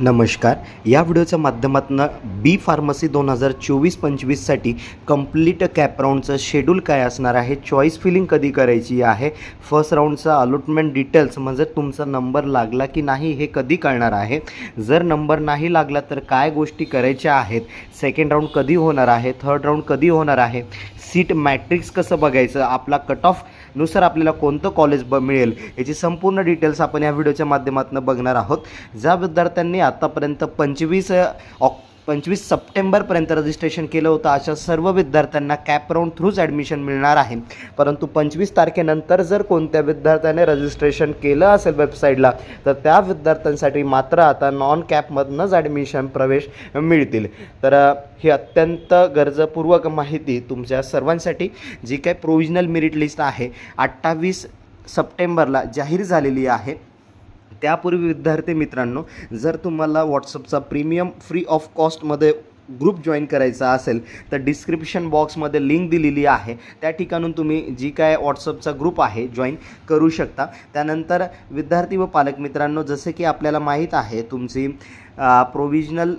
नमस्कार. या व्हिडिओच्या माध्यमातून बी फार्मसी दोन हजार चोवीस पंचवीससाठी कंप्लीट कॅप राऊंडचं शेड्यूल काय असणार आहे? चॉईस फिलिंग कधी करायची आहे? फर्स्ट राऊंडचं अलॉटमेंट डिटेल्स म्हणजे तुमचा नंबर लागला की नाही हे कधी कळणार आहे? जर नंबर नाही लागला तर काय गोष्टी करायच्या आहेत? सेकंड राऊंड कधी होणार आहे? थर्ड राऊंड कधी होणार आहे? सीट मॅट्रिक्स कसं बघायचं? आपला कट ऑफ नुसार आपल्याला कोणतं कॉलेज ब मिळेल याची संपूर्ण डिटेल्स आपण या व्हिडिओच्या माध्यमातून बघणार आहोत. ज्या विद्यार्थ्यांनी आत्तापर्यंत पंचवीस ऑक पंचवीस सप्टेंबरपर्यंत रजिस्ट्रेशन केलं होतं. अशा सर्व विद्यार्थ्यांना कॅप राऊंड थ्रूच ॲडमिशन मिळणार आहे. परंतु पंचवीस तारखेनंतर जर कोणत्या विद्यार्थ्याने रजिस्ट्रेशन केलं असेल वेबसाईटला तर त्या विद्यार्थ्यांसाठी मात्र आता नॉन कॅपमधनंच ॲडमिशन प्रवेश मिळतील. तर ही अत्यंत गरजपूर्वक माहिती तुमच्या सर्वांसाठी जी काही प्रोविजनल मेरिट लिस्ट आहे अठ्ठावीस सप्टेंबरला जाहीर झालेली आहे. त्यापूर्वी विद्यार्थी मित्रांनो जर तुम्हाला व्हॉट्सअपचा प्रीमियम फ्री ऑफ कॉस्टमध्ये ग्रुप जॉईन करायचा असेल तर डिस्क्रिप्शन बॉक्समध्ये लिंक दिलेली आहे. त्या ठिकाणून तुम्ही जी काय व्हॉट्सअपचा ग्रुप आहे जॉईन करू शकता. त्यानंतर विद्यार्थी व पालक मित्रांनो जसे की आपल्याला माहीत आहे तुमची प्रोविजनल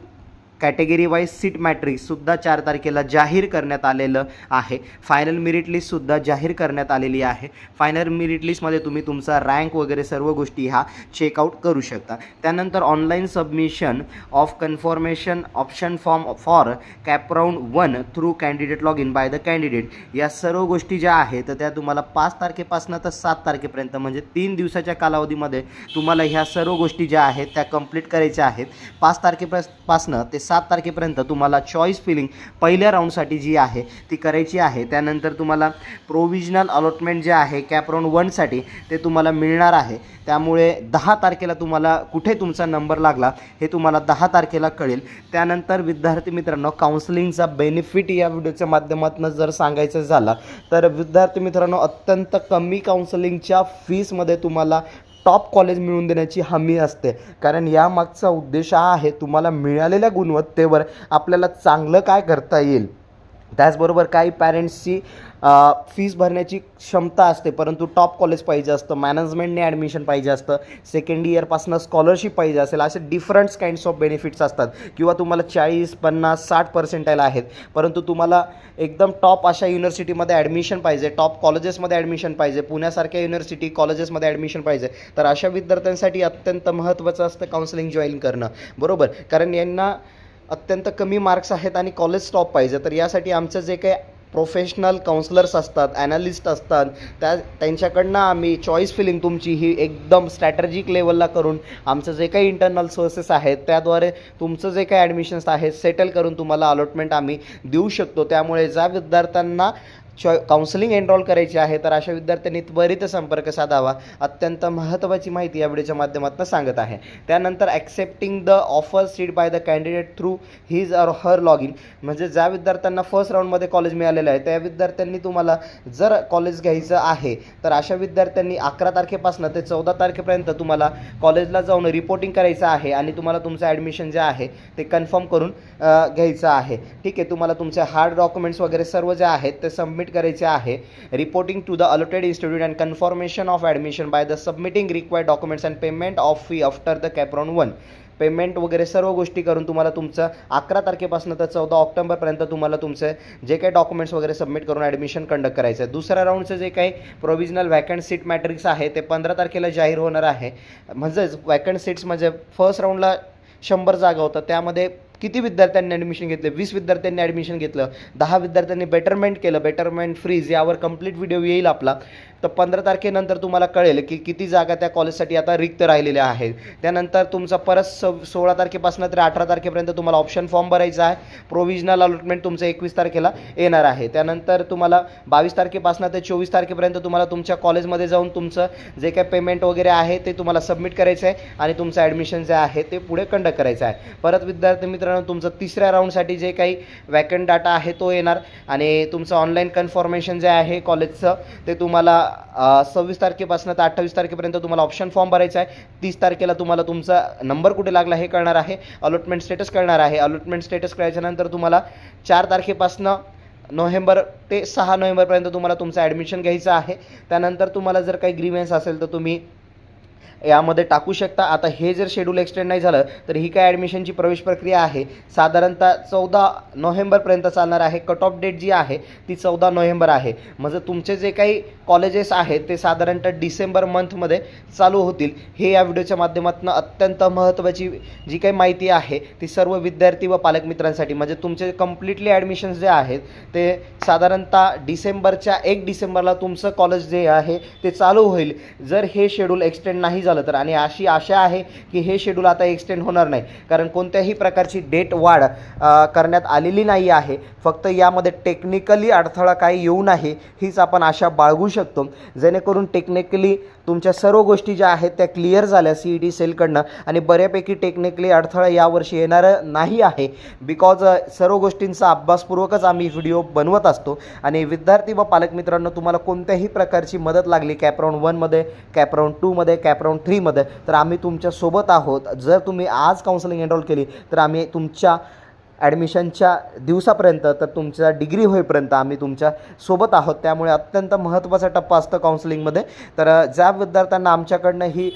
कॅटेगरी वाईज सीट मॅट्रिक्ससुद्धा चार तारखेला जाहीर करण्यात आलेलं आहे. फायनल मिरिट लिस्टसुद्धा जाहीर करण्यात आलेली आहे. फायनल मिरिट लिस्टमध्ये तुम्ही तुमचा रँक वगैरे सर्व गोष्टी ह्या चेकआउट करू शकता. त्यानंतर online submission of confirmation option form for CAP round one through candidate log in by the candidate या सर्व गोष्टी ज्या आहेत तर त्या तुम्हाला पाच तारखेपासून तर सात तारखेपर्यंत म्हणजे तीन दिवसाच्या कालावधीमध्ये तुम्हाला ह्या सर्व गोष्टी ज्या आहेत त्या कंप्लीट करायच्या आहेत. पाच तारखेपासनं ते सात तारखेपर्यंत तुम्हाला चॉईस फिलिंग पहिल्या राऊंडसाठी जी आहे ती करायची आहे. त्यानंतर तुम्हाला प्रोविजनल अलॉटमेंट जे आहे कॅप राऊंड वनसाठी ते तुम्हाला मिळणार आहे. त्यामुळे दहा तारखेला तुम्हाला कुठे तुमचा नंबर लागला हे तुम्हाला दहा तारखेला कळेल. त्यानंतर विद्यार्थी मित्रांनो काउन्सिलिंगचा बेनिफिट या व्हिडिओच्या माध्यमातून जर सांगायचं झालं तर विद्यार्थी मित्रांनो अत्यंत कमी काउन्सिलिंगच्या फीसमध्ये तुम्हाला टॉप कॉलेज मिळवून देण्याची हमी असते. कारण यामागचा उद्देश हा आहे तुम्हाला मिळालेल्या गुणवत्तेवर आपल्याला चांगलं काय करता येईल. त्याचबरोबर काही पॅरेंट्सची फीस भरण्याची क्षमता असते परंतु टॉप कॉलेज पाहिजे असतं मॅनेजमेंटने ॲडमिशन पाहिजे असतं सेकंड इयरपासून स्कॉलरशिप पाहिजे असेल असे डिफरंट काइंड्स ऑफ बेनिफिट्स असतात. किंवा तुम्हाला चाळीस पन्नास साठ पर्सेंटाईल आहेत परंतु तुम्हाला एकदम टॉप अशा युनिव्हर्सिटीमध्ये ॲडमिशन पाहिजे टॉप कॉलेजेसमध्ये ॲडमिशन पाहिजे पुण्यासारख्या युनिव्हर्सिटी कॉलेजेसमध्ये ॲडमिशन पाहिजे तर अशा विद्यार्थ्यांसाठी अत्यंत महत्त्वाचं असतं काउन्सिलिंग जॉईन करणं. बरोबर? कारण यांना अत्यंत कमी मार्क्स आहेत आणि कॉलेज स्टॉप पाहिजे. तर यासाठी आमचं जे काही प्रोफेशनल काउन्सलर्स असतात ॲनालिस्ट असतात. त्या त्यांच्याकडनं आम्ही चॉईस फिलिंग तुमची ही एकदम स्ट्रॅटर्जिक लेवलला करून आमचं जे काही इंटरनल सोर्सेस आहेत त्याद्वारे तुमचं जे काही ॲडमिशन्स आहेत सेटल करून तुम्हाला अलॉटमेंट आम्ही देऊ शकतो. त्यामुळे ज्या विद्यार्थ्यांना चॉ काउन्सिलिंग एनरोल करायची आहे तर अशा विद्यार्थ्यांनी त्वरित संपर्क साधावा अत्यंत महत्त्वाची माहिती या व्हिडिओच्या माध्यमातून सांगत आहे. त्यानंतर accepting the offer seat by the candidate through his or her log in म्हणजे ज्या विद्यार्थ्यांना फर्स्ट राऊंडमध्ये कॉलेज मिळालेलं आहे त्या विद्यार्थ्यांनी तुम्हाला जर कॉलेज घ्यायचं आहे तर अशा विद्यार्थ्यांनी अकरा तारखेपासून ते चौदा तारखेपर्यंत तुम्हाला कॉलेजला जाऊन रिपोर्टिंग करायचं आहे आणि तुम्हाला तुमचं ॲडमिशन जे आहे ते कन्फर्म करून घ्यायचं आहे. ठीक आहे तुम्हाला तुमचे हार्ड डॉक्युमेंट्स वगैरे सर्व जे आहेत ते सबमिट करायचे आहे. Reporting to the allotted institute and confirmation of admission by the submitting required documents and payment of fee after the CAP round one payment वगैरे सर्व गोष्टी करून तुम्हाला तुमचं अकरा तारखेपासून तर चौदा ऑक्टोबरपर्यंत तुम्हाला तुमचे जे काही डॉक्युमेंट्स वगैरे सबमिट करून ॲडमिशन कंडक्ट करायचं आहे. दुसऱ्या राऊंडचं जे काही प्रोव्हिजनल वॅकंट सीट मॅट्रिक्स आहे ते पंधरा तारखेला जाहीर होणार आहे. म्हणजेच वॅकंट सीट्स म्हणजे फर्स्ट राऊंडला शंभर जागा होतं त्यामध्ये किती विद्यार्थ्यांनी ॲडमिशन घेतले? वीस विद्यार्थ्यांनी ॲडमिशन घेतलं. दहा विद्यार्थ्यांनी बेटरमेंट केलं. बेटरमेंट फ्रीज यावर कंप्लीट व्हिडिओ येईल आपला. तर पंधरा तारखेनंतर तुम्हाला कळेल की किती जागा त्या कॉलेजसाठी आता रिक्त राहिलेल्या आहेत. त्यानंतर तुमचा परत स सोळा तारखेपासून तर अठरा तारखेपर्यंत तुम्हाला ऑप्शन फॉर्म भरायचा आहे. प्रोव्हिजनल अलॉटमेंट तुमचं एकवीस तारखेला येणार आहे. त्यानंतर तुम्हाला बावीस तारखेपासून ते चोवीस तारखेपर्यंत तुम्हाला तुमच्या कॉलेजमध्ये जाऊन तुमचं जे काही पेमेंट वगैरे आहे ते तुम्हाला सबमिट करायचं आहे आणि तुमचं ॲडमिशन जे आहे ते पुढे कंडक्ट करायचं आहे. परत विद्यार्थी मित्र मित्रांनो तुमचं तिसऱ्या राऊंडसाठी जे काही वॅकंट डाटा आहे तो येणार. आणि तुमचं ऑनलाईन कन्फर्मेशन जे आहे कॉलेजचं ते तुम्हाला सव्वीस तारखेपासून तर अठ्ठावीस तारखेपर्यंत तुम्हाला ऑप्शन फॉर्म भरायचा आहे. तीस तारखेला तुम्हाला तुमचा नंबर कुठे लागला हे कळणार आहे. अलॉटमेंट स्टेटस कळणार आहे. अलॉटमेंट स्टेटस कळल्याच्यानंतर तुम्हाला चार तारखेपासून नोव्हेंबर ते सहा नोव्हेंबरपर्यंत तुम्हाला तुमचं ॲडमिशन घ्यायचं आहे. त्यानंतर तुम्हाला जर काही ग्रीवेन्स असेल तर तुम्ही यामध्ये टाकू शकता. आता हे जर शेड्यूल एक्सटेंड नाही झालं तर ही काय ॲडमिशनची प्रवेश प्रक्रिया आहे? साधारणतः चौदा नोव्हेंबरपर्यंत चालणार आहे. कट ऑफ डेट जी आहे ती चौदा नोव्हेंबर आहे. म्हणजे तुमचे जे काही कॉलेजेस आहेत ते साधारणतः डिसेंबर मंथमध्ये चालू होतील. हे या व्हिडिओच्या माध्यमातून अत्यंत महत्त्वाची जी काही माहिती आहे ती सर्व विद्यार्थी व पालकमित्रांसाठी म्हणजे तुमचे कम्प्लिटली ॲडमिशन्स जे आहेत ते साधारणतः डिसेंबरच्या एक डिसेंबरला तुमचं कॉलेज जे आहे ते चालू होईल. जर हे शेड्यूल एक्सटेंड नाही झालं तर. आणि अशी आशा आहे की हे शेड्यूल आता एक्सटेंड होणार नाही. कारण कोणत्याही प्रकारची डेट वाढ करण्यात आलेली नाही आहे. फक्त यामध्ये टेक्निकली अडथळा काही येऊ नाही हीच आपण आशा बाळगू शकतो. जेणेकरून टेक्निकली तुमच्या सर्व गोष्टी ज्या आहेत त्या क्लिअर झाल्या सी ई टी सेलकडनं आणि बऱ्यापैकी टेक्निकली अडथळा यावर्षी येणार नाही आहे. बिकॉज सर्व गोष्टींचा अभ्यासपूर्वकच आम्ही व्हिडिओ बनवत असतो. आणि विद्यार्थी व पालकमित्रांनो तुम्हाला कोणत्याही प्रकारची मदत लागली? कॅपराऊंड वनमध्ये कॅपराऊंड टूमध्ये कॅपराऊंड थ्रीमध्ये तर आम्ही तुमच्यासोबत आहोत. जर तुम्ही आज काउन्सिलिंग एनरोल केली तर आम्ही तुमच्या ॲडमिशनच्या दिवसापर्यंत तर तुमच्या डिग्री होईपर्यंत आम्ही तुमच्यासोबत आहोत. त्यामुळे अत्यंत महत्त्वाचा टप्पा असतो काउन्सिलिंगमध्ये तर ज्या विद्यार्थ्यांना आमच्याकडनं ही